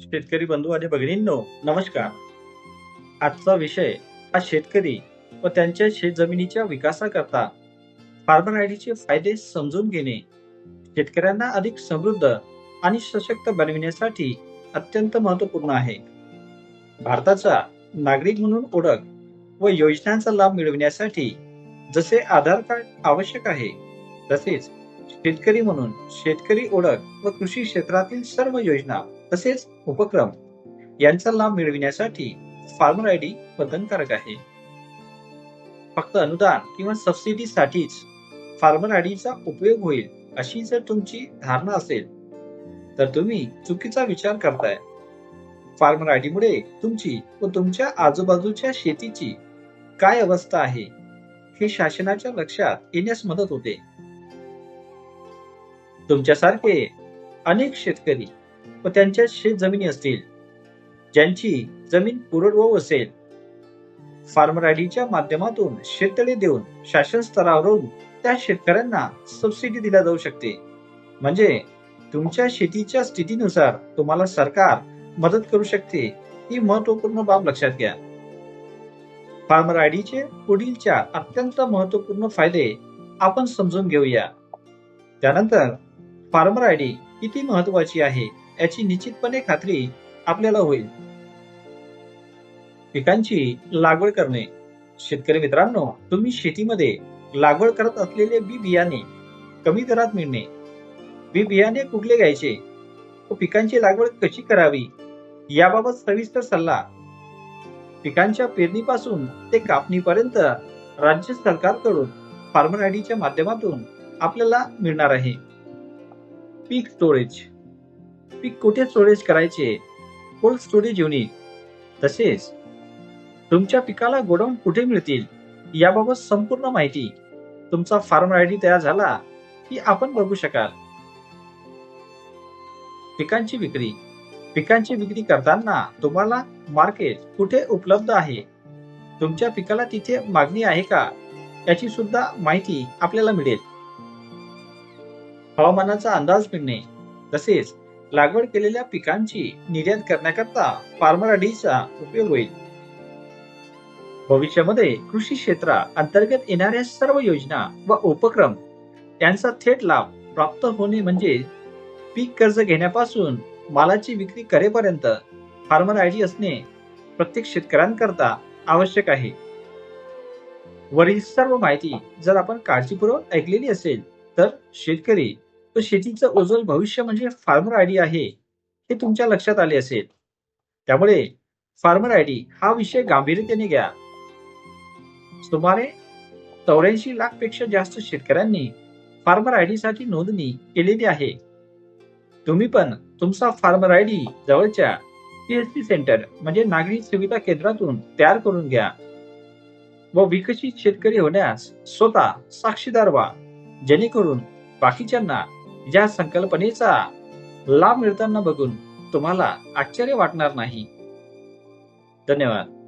शेतकरी बंधू आणि भगिनींनो नमस्कार. आजचा विषय हा शेतकरी व त्यांच्या शेतजमिनीच्या विकासाकरता फार्मर आयडीचे फायदे समजून घेणे शेतकऱ्यांना अधिक समृद्ध आणि सशक्त बनविण्यासाठी अत्यंत महत्त्वपूर्ण आहे. भारताचा नागरिक म्हणून ओळख व योजनांचा लाभ मिळविण्यासाठी जसे आधार कार्ड आवश्यक आहे तसेच शेतकरी म्हणून शेतकरी ओळख व कृषी क्षेत्रातील सर्व योजना तसेच उपक्रम यांचा लाभ मिळविण्यासाठी फार्मर आय डी बंधनकारक आहे. फक्त अनुदान किंवा सबसिडीसाठीच फार्मर आय डीचा उपयोग होईल अशी जर तुमची धारणा असेल तर तुम्ही चुकीचा विचार करताय. फार्मर आय मुळे तुमची व तुमच्या आजूबाजूच्या शेतीची काय अवस्था आहे हे शासनाच्या लक्षात येण्यास मदत होते. तुमच्यासारखे अनेक शेतकरी व त्यांच्या शेत जमिनी असतील ज्यांची जमीन कोरडवाहू असेल फार्मर आयडीच्या माध्यमातून शेततळे देऊन शासन स्तरावरून त्या शेतकऱ्यांना सबसिडी दिल्या जाऊ शकते. म्हणजे तुमच्या शेतीच्या स्थितीनुसार तुम्हाला सरकार मदत करू शकते ही महत्त्वपूर्ण बाब लक्षात घ्या. फार्मर आयडीचे पुढील चार अत्यंत महत्त्वपूर्ण फायदे आपण समजून घेऊया. त्यानंतर फार्मर आय डी किती महत्वाची आहे याची निश्चितपणे खात्री आपल्याला होईल. पिकांची लागवड करणे. शेतकरी मित्रांनो तुम्ही शेतीमध्ये लागवड करत असलेले बी बियाणे कमी दरात मिळणे. बी बियाणे कुठले घ्यायचे? व पिकांची लागवड कशी करावी? याबाबत सविस्तर सल्ला. पिकांच्या पेरणीपासून ते कापणीपर्यंत राज्य सरकारकडून फार्मर आयडीच्या माध्यमातून आपल्याला मिळणार आहे. पीक स्टोरेज पीक कुठे स्टोरेज करायचे? कोल्ड स्टोरेज युनिट तसेच तुमच्या पिकाला गोडाऊन कुठे मिळतील? याबाबत संपूर्ण माहिती. तुमचा फार्म आयडी तयार झाला की आपण बघू शकाल. पिकांची विक्री. पिकांची विक्री करताना तुम्हाला मार्केट कुठे उपलब्ध आहे? तुमच्या पिकाला तिथे मागणी आहे का? याची सुद्धा माहिती आपल्याला मिळेल. हवामानाचा अंदाज मिळणे तसेच लागवड केलेल्या पिकांची निर्यात करण्याकरता फार्मर आयडीचा उपयोग होईल. भविष्यामध्ये कृषी क्षेत्रा अंतर्गत येणाऱ्या सर्व योजना व उपक्रम यांचा थेट लाभ प्राप्त होणे म्हणजे पीक कर्ज घेण्यापासून मालाची विक्री करेपर्यंत फार्मर आयडी असणे प्रत्येक शेतकऱ्यांकरता आवश्यक आहे. वरील सर्व माहिती जर आपण काळजीपूर्वक ऐकलेली असेल तर शेतकरी तर शेतीचं उज्ज्वल भविष्य म्हणजे फार्मर आयडी आहे हे तुमच्या लक्षात आले असेल. त्यामुळे फार्मर आयडी हा विषय गांभीर्यतेने घ्या. सुमारे चौऱ्याऐंशी लाखपेक्षा जास्त शेतकऱ्यांनी फार्मर आयडी साठी नोंदणी केलेली आहे. तुम्ही पण तुमचा फार्मर आयडी जवळच्या पीएचसी सेंटर म्हणजे नागरी सुविधा केंद्रातून तयार करून घ्या व विकसित शेतकरी होण्यास स्वतः साक्षीदार व्हा. जेणेकरून बाकीच्यांना या संकल्पनेचा लाभ मिळताना बघून तुम्हाला आश्चर्य वाटणार नाही. धन्यवाद.